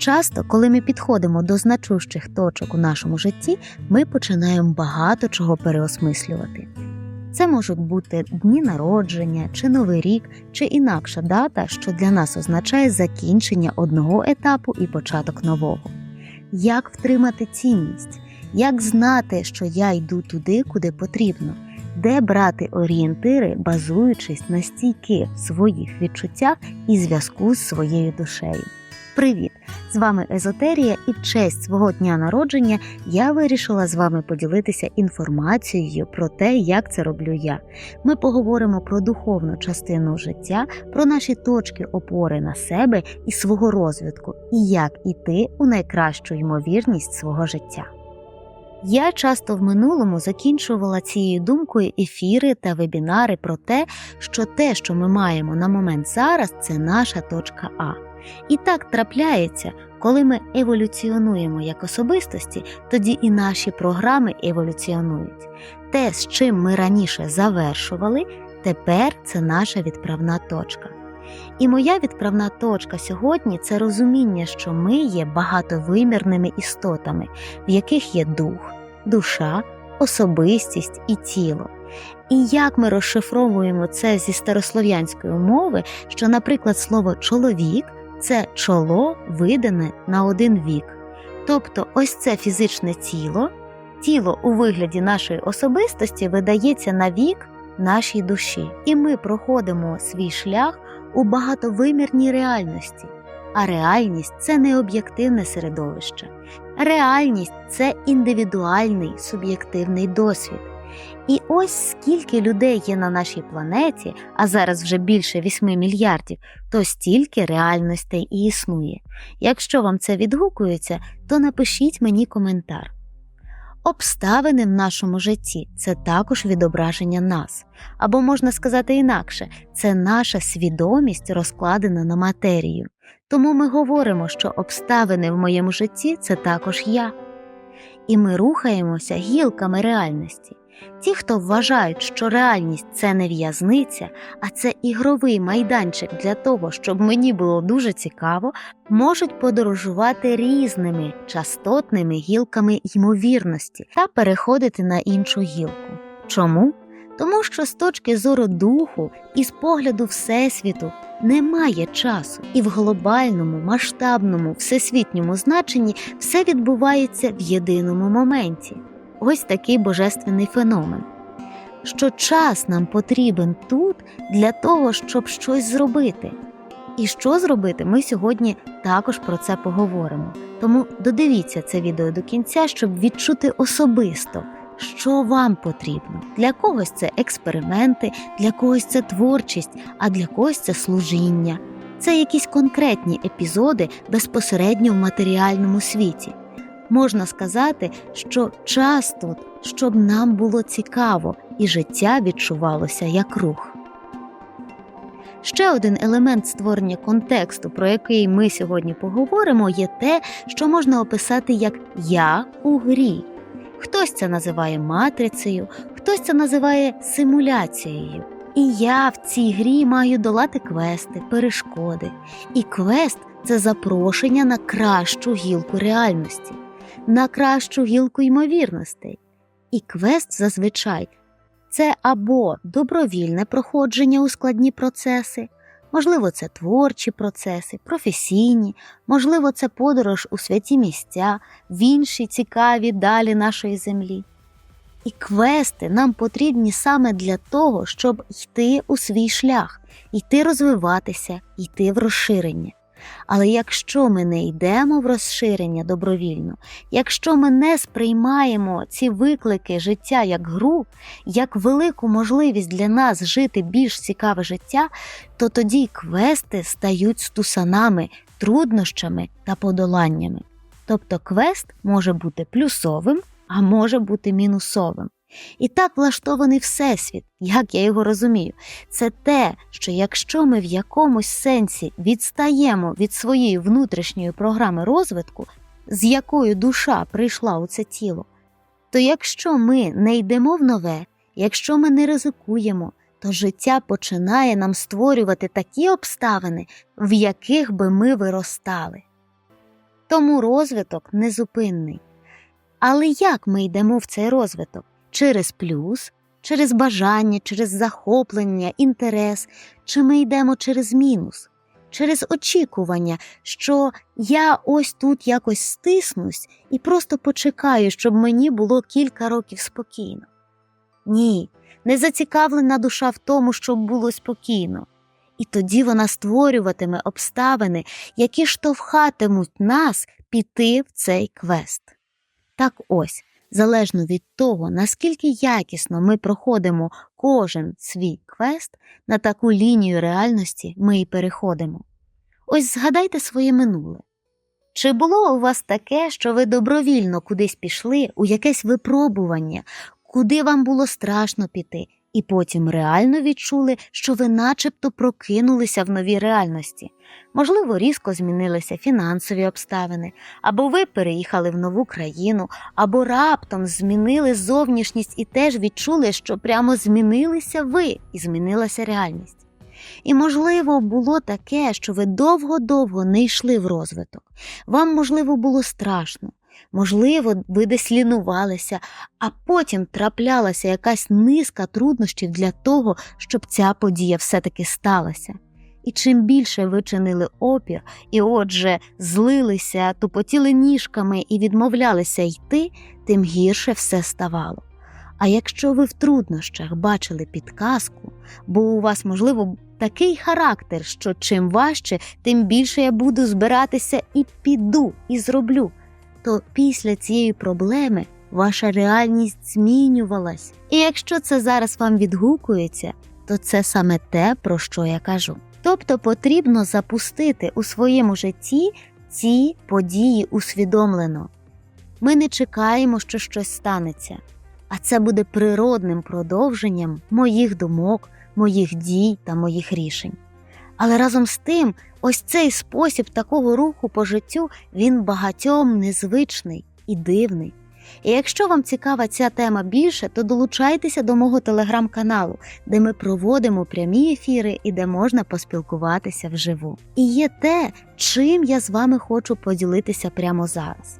Часто, коли ми підходимо до значущих точок у нашому житті, ми починаємо багато чого переосмислювати. Це можуть бути дні народження, чи новий рік, чи інакша дата, що для нас означає закінчення одного етапу і початок нового. Як втримати цінність, як знати, що я йду туди, куди потрібно, де брати орієнтири, базуючись на стійких своїх відчуттях і зв'язку з своєю душею. Привіт! З вами Езотерія і в честь свого дня народження я вирішила з вами поділитися інформацією про те, як це роблю я. Ми поговоримо про духовну частину життя, про наші точки опори на себе і свого розвитку, і як іти у найкращу ймовірність свого життя. Я часто в минулому закінчувала цією думкою ефіри та вебінари про те, що те, що ми маємо на момент зараз, це наша точка А. І так трапляється, коли ми еволюціонуємо як особистості, тоді і наші програми еволюціонують. Те, з чим ми раніше завершували, тепер це наша відправна точка. І моя відправна точка сьогодні це розуміння, що ми є багатовимірними істотами, в яких є дух, душа, особистість і тіло. І як ми розшифровуємо це зі старослов'янської мови, що, наприклад, слово чоловік це чоло видане на один вік. Тобто, ось це фізичне тіло, тіло у вигляді нашої особистості видається на вік нашій душі, і ми проходимо свій шлях у багатовимірній реальності. А реальність це не об'єктивне середовище. Реальність це індивідуальний суб'єктивний досвід. І ось скільки людей є на нашій планеті, а зараз вже більше 8 мільярдів, то стільки реальностей і існує. Якщо вам це відгукується, то напишіть мені коментар. Обставини в нашому житті це також відображення нас, або можна сказати інакше, це наша свідомість розкладена на матерію. Тому ми говоримо, що обставини в моєму житті це також я. І ми рухаємося гілками реальності. Ті, хто вважають, що реальність це не в'язниця, а це ігровий майданчик для того, щоб мені було дуже цікаво, можуть подорожувати різними частотними гілками ймовірності та переходити на іншу гілку. Чому? Тому що з точки зору духу і з погляду Всесвіту немає часу, і в глобальному, масштабному, всесвітньому значенні все відбувається в єдиному моменті. Ось такий божественний феномен. Що час нам потрібен тут для того, щоб щось зробити. І що зробити, ми сьогодні також про це поговоримо. Тому додивіться це відео до кінця, щоб відчути особисто, що вам потрібно. Для когось це експерименти, для когось це творчість, а для когось це служіння. Це якісь конкретні епізоди безпосередньо в матеріальному світі можна сказати, що час тут, щоб нам було цікаво і життя відчувалося як рух. Ще один елемент створення контексту, про який ми сьогодні поговоримо, є те, що можна описати як я у грі. Хтось це називає матрицею, хтось це називає симуляцією. І я в цій грі маю долати квести, перешкоди. І квест це запрошення на кращу гілку реальності на кращу гілку ймовірностей. І квест зазвичай це або добровільне проходження у складні процеси, можливо, це творчі процеси, професійні, можливо, це подорож у святі місця, в інші цікаві далі нашої землі. І квести нам потрібні саме для того, щоб йти у свій шлях, йти розвиватися, йти в розширення. Але якщо ми не йдемо в розширення добровільно, якщо ми не сприймаємо ці виклики життя як гру, як велику можливість для нас жити більш цікаве життя, то тоді квести стають стусанами, труднощами та подоланнями. Тобто квест може бути плюсовим, а може бути мінусовим. І так влаштований Всесвіт, як я його розумію, це те, що якщо ми в якомусь сенсі відстаємо від своєї внутрішньої програми розвитку, з якою душа прийшла у це тіло, то якщо ми не йдемо в нове, якщо ми не ризикуємо, то життя починає нам створювати такі обставини, в яких би ми виростали. Тому розвиток незупинний. Але як ми йдемо в цей розвиток? Через плюс, через бажання, через захоплення, інтерес, чи ми йдемо через мінус, через очікування, що я ось тут якось стиснусь і просто почекаю, щоб мені було кілька років спокійно. Ні, не зацікавлена душа в тому, щоб було спокійно. І тоді вона створюватиме обставини, які штовхатимуть нас піти в цей квест. Так ось, залежно від того, наскільки якісно ми проходимо кожен свій квест, на таку лінію реальності ми і переходимо. Ось згадайте своє минуле. Чи було у вас таке, що ви добровільно кудись пішли у якесь випробування, куди вам було страшно піти, і потім реально відчули, що ви начебто прокинулися в новій реальності? Можливо, різко змінилися фінансові обставини, або ви переїхали в нову країну, або раптом змінили зовнішність і теж відчули, що прямо змінилися ви і змінилася реальність. І, можливо, було таке, що ви довго-довго не йшли в розвиток. Вам, можливо, було страшно, можливо, ви десь лінувалися, а потім траплялася якась низка труднощів для того, щоб ця подія все-таки сталася. І чим більше ви чинили опір, і отже, злилися, тупотіли ніжками і відмовлялися йти, тим гірше все ставало. А якщо ви в труднощах бачили підказку, бо у вас, можливо, такий характер, що чим важче, тим більше я буду збиратися і піду, і зроблю, то після цієї проблеми ваша реальність змінювалась. І якщо це зараз вам відгукується, то це саме те, про що я кажу. Тобто потрібно запустити у своєму житті ці події усвідомлено. Ми не чекаємо, що щось станеться, а це буде природним продовженням моїх думок, моїх дій та моїх рішень. Але разом з тим, ось цей спосіб такого руху по життю він багатьом незвичний і дивний. І якщо вам цікава ця тема більше, то долучайтеся до мого телеграм-каналу, де ми проводимо прямі ефіри і де можна поспілкуватися вживу. І є те, чим я з вами хочу поділитися прямо зараз.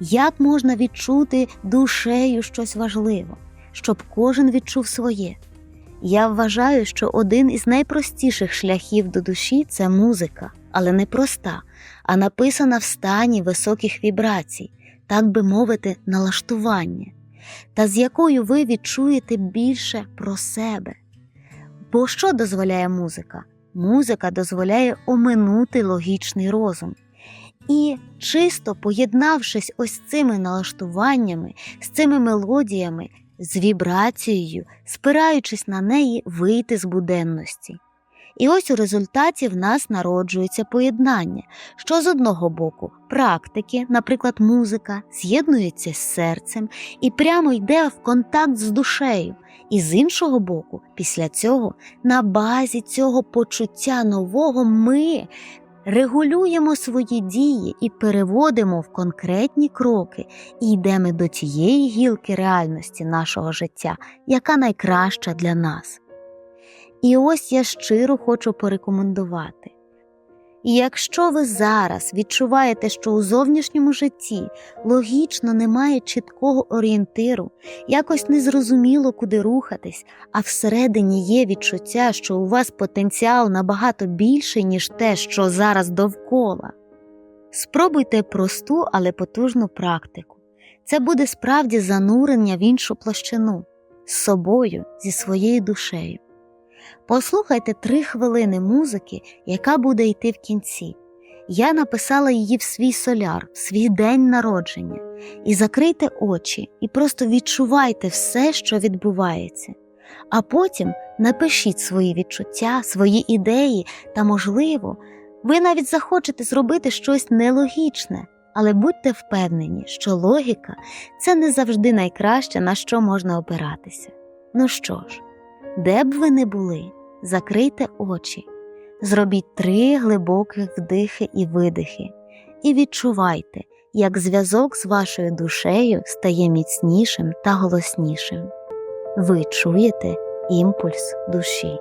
Як можна відчути душею щось важливе, щоб кожен відчув своє? Я вважаю, що один із найпростіших шляхів до душі це музика, але не проста, а написана в стані високих вібрацій, так би мовити, налаштування, та з якою ви відчуєте більше про себе. Бо що дозволяє музика? Музика дозволяє оминути логічний розум. І чисто поєднавшись ось цими налаштуваннями, з цими мелодіями, з вібрацією, спираючись на неї, вийти з буденності. І ось у результаті в нас народжується поєднання, що з одного боку практики, наприклад, музика, з'єднується з серцем і прямо йде в контакт з душею, і з іншого боку, після цього, на базі цього почуття нового ми регулюємо свої дії і переводимо в конкретні кроки і йдемо до тієї гілки реальності нашого життя, яка найкраща для нас. І ось я щиро хочу порекомендувати. І якщо ви зараз відчуваєте, що у зовнішньому житті логічно немає чіткого орієнтиру, якось незрозуміло, куди рухатись, а всередині є відчуття, що у вас потенціал набагато більший, ніж те, що зараз довкола, спробуйте просту, але потужну практику. Це буде справді занурення в іншу площину з собою, зі своєю душею. Послухайте три хвилини музики, яка буде йти в кінці. Я написала її в свій соляр, в свій день народження, і закрийте очі, і просто відчувайте все, що відбувається. А потім напишіть свої відчуття, свої ідеї, та, можливо, ви навіть захочете зробити щось нелогічне, але будьте впевнені, що логіка це не завжди найкраще, на що можна опиратися. Ну що ж, де б ви не були, закрийте очі, зробіть три глибоких вдихи і видихи, і відчувайте, як зв'язок з вашою душею стає міцнішим та голоснішим. Ви чуєте імпульс душі.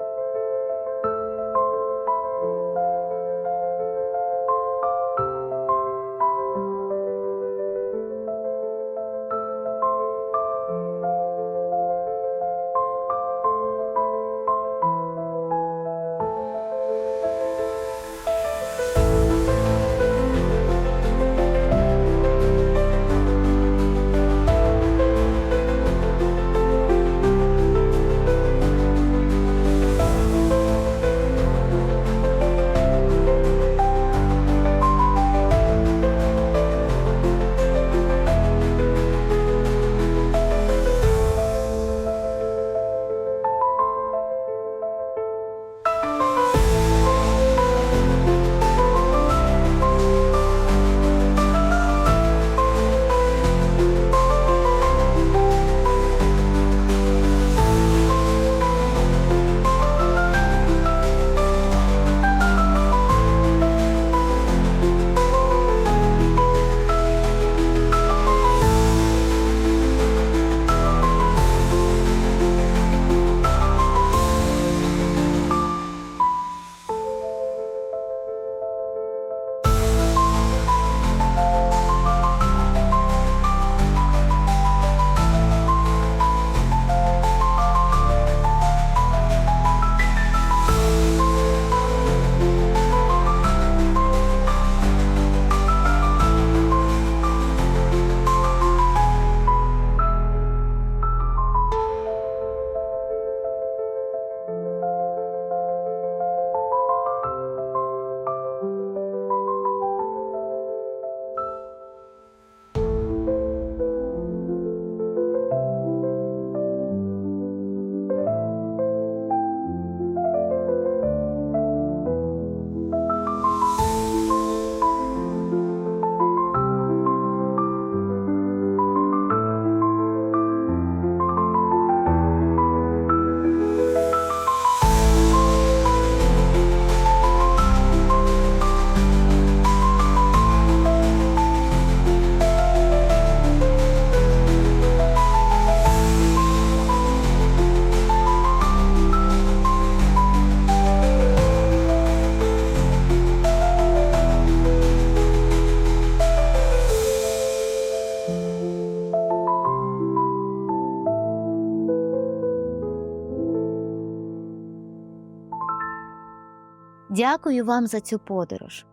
Дякую вам за цю подорож.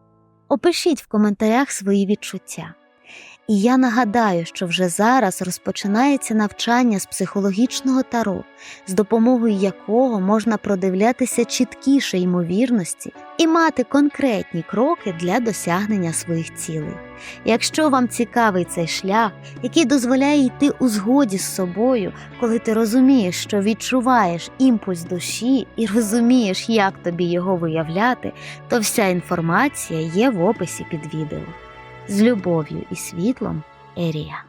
Опишіть в коментарях свої відчуття. І я нагадаю, що вже зараз розпочинається навчання з психологічного таро, з допомогою якого можна продивлятися чіткіше ймовірності і мати конкретні кроки для досягнення своїх цілей. Якщо вам цікавий цей шлях, який дозволяє йти у згоді з собою, коли ти розумієш, що відчуваєш імпульс душі і розумієш, як тобі його виявляти, то вся інформація є в описі під відео. З любов'ю і світлом Ерія.